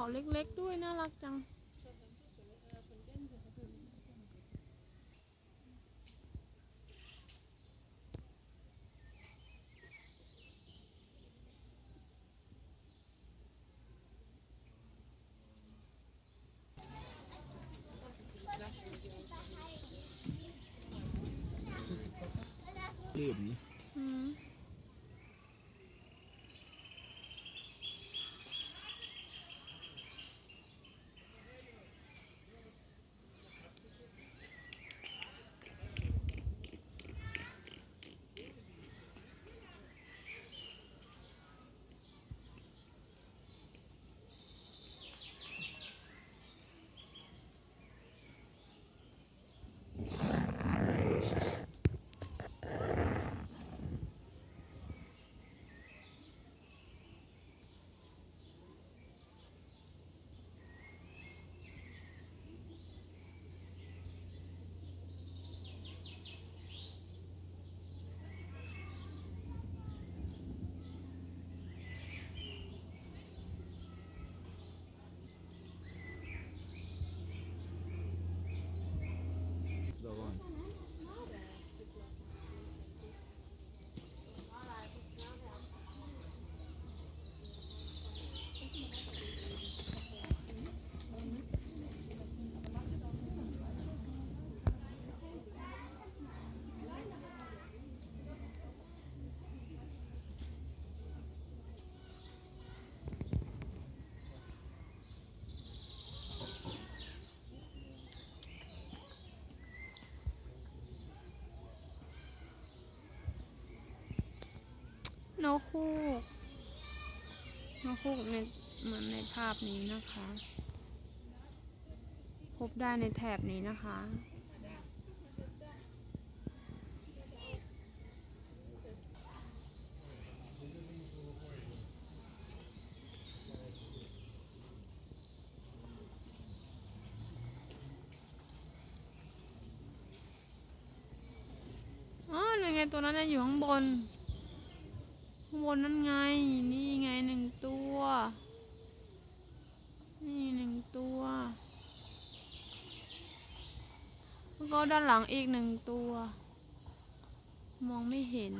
เขาเล็กๆด้วยน่ารักจัง Leben. นกคูกนกคูกในเหมือนในภาพนี้นะคะ พบได้ในแถบนี้นะคะอ๋อนั่นไงตัวนั้นอยู่ข้างบนางบนนั่นไง นี่ไงหนึ่งตัว นี่หนึ่งตัวแล้วก็ด้านหลังอีกหนึ่งตัว มองไม่เห็น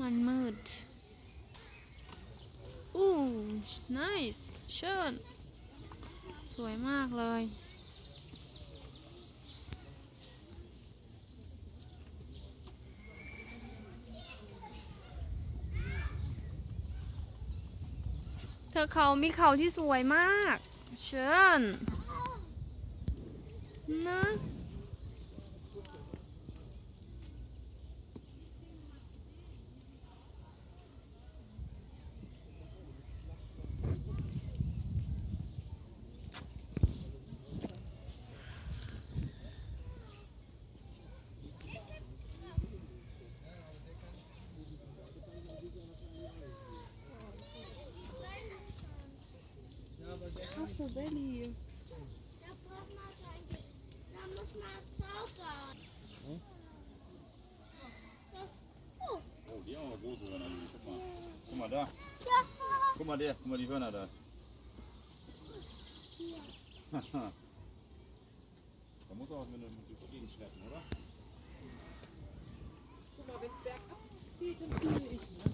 มันมืด อู้ nice เชิญสวยมากเลย เธอเขามีเขาที่สวยมาก เชิญนะ Krasse Belly. Da braucht man eigentlich, da muss man zaubern. Hm? Das, oh, Oh, die haben aber große Hörner. Guck mal. Guck mal da. ja, Guck mal der. Guck mal die Hörner da. hier. da muss auch mit dem Gegen schleppen, oder? Guck mal, wenn es bergab geht, dann fühle ich, ne?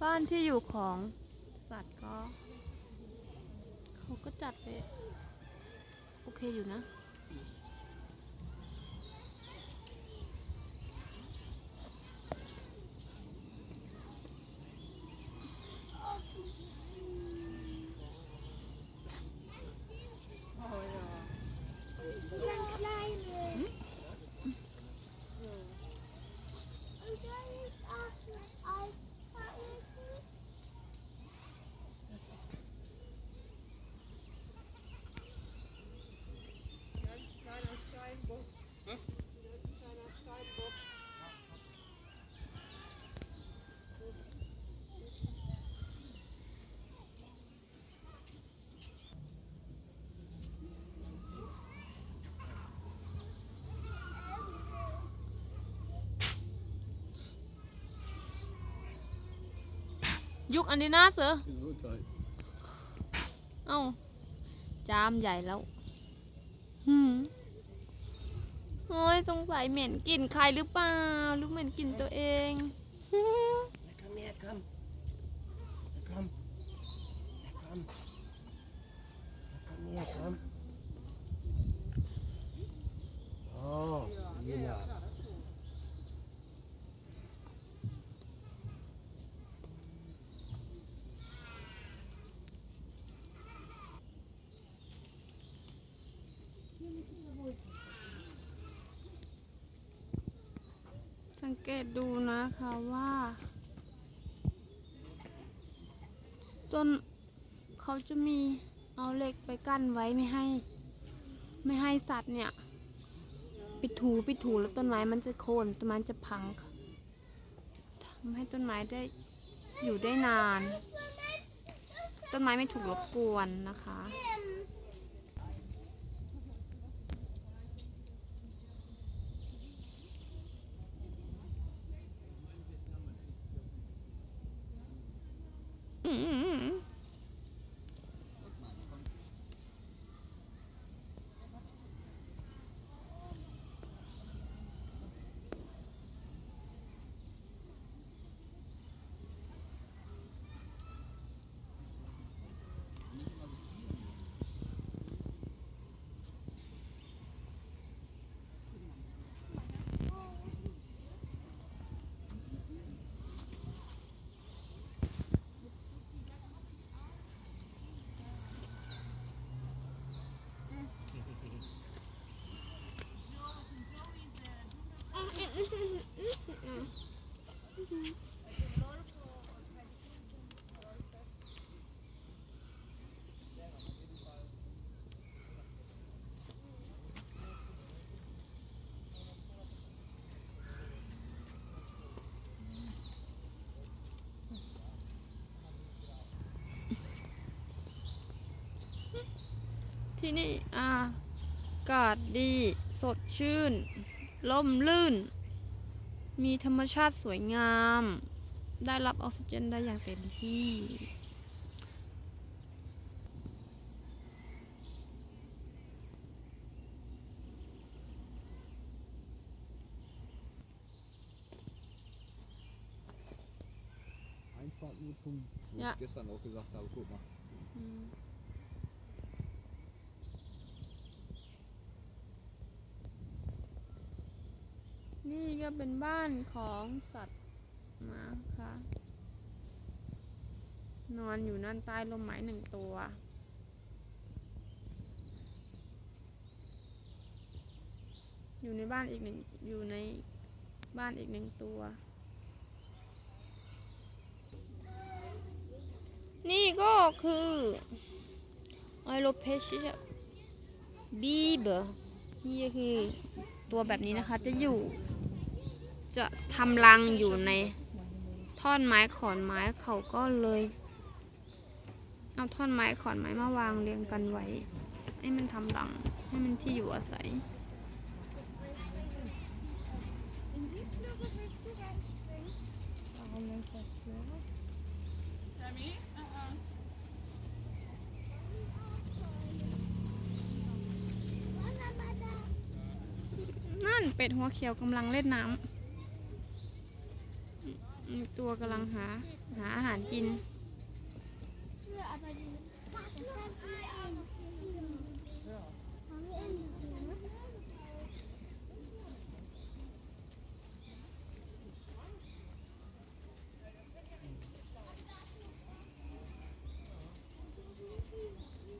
บ้านที่อยู่ของสัตว์ก็ เขาก็จัดไป โอเคอยู่นะ ยุกอันนี้นะเสือ Gesundheit. เอ้า จามใหญ่แล้วหืมโอ้ยสงสัยเหม็นกลิ่นใครหรือเปล่าหรือเหม็นกลิ่นตัวเอง Komm her, komm. Komm. Komm. Komm her, komm. Oh, Lila. สัง เกตดูนะคะว่าจนเขาจะมีเอาเหล็กไปกั้นไว้ไม่ให้ ไม่ให้สัตว์เนี่ยไปถูไปถูแล้วต้นไม้มันจะโค่นต้นไม้จะพังทำให้ต้นไม้ได้อยู่ได้นาน ต้นไม้ไม่ถูกรบกวนนะคะ ที่นี่อาอากาศดี สดชื่นล่มลื่น มีธรรมชาติสวยงาม ได้รับออกซิเจนได้อย่างเต็มที่ Einfach nur zum, wo Ja. ich gestern auch gesagt habe, guck mal. อืมนี่ก็ เป็นบ้านของสัตว์นะคะ นอนอยู่นั่นใต้ลมไม้หนึ่งตัว อยู่ในบ้านอีกหนึ่งอยู่ในบ้านอีกหนึ่งตัว นี่ก็คือไอโลเพชิบีเบอร์นี่ก็คือตัวแบบนี้นะคะจะอยู่ จะทำรังอยู่ในท่อนไม้ขอนไม้เขาก็เลย เอาท่อนไม้ขอนไม้มาวางเรียงกันไว้ ให้มันทำรัง ให้มันที่อยู่อาศัย นั่นเป็ดหัวเขียวกำลังเล่นน้ำ ตัวกำลังหา หาอาหารกิน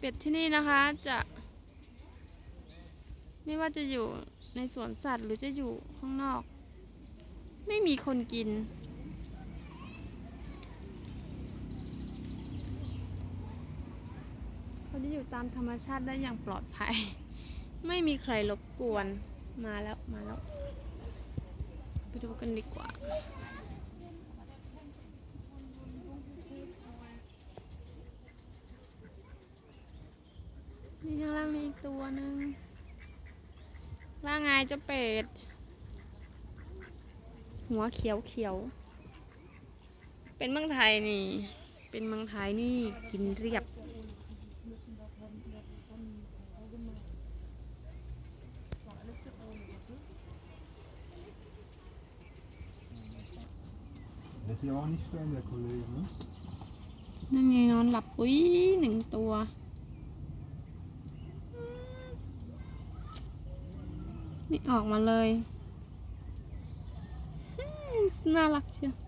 เป็ดที่นี่นะคะจะ ไม่ว่าจะอยู่ในสวนสัตว์หรือจะอยู่ข้างนอก ไม่มีคนกิน เขาจะอยู่ตามธรรมชาติได้อย่างปลอดภัย ไม่มีใครรบกวนมาแล้วมาแล้ว ไปดูกันดีกว่ามีข้างล่างมีอีกตัวหนึ่งว่าไงเจ้าเป็ด หัวเขียวเขียว เป็นเมืองไทยนี่ เป็นเมืองไทยนี่กินเรียบ Der ist ja auch nicht stellen, der Kollege, ne? นั่นไงนอนหลับอุ้ยหนึ่งตัว ไม่ออกมาเลย น่ารักเชียว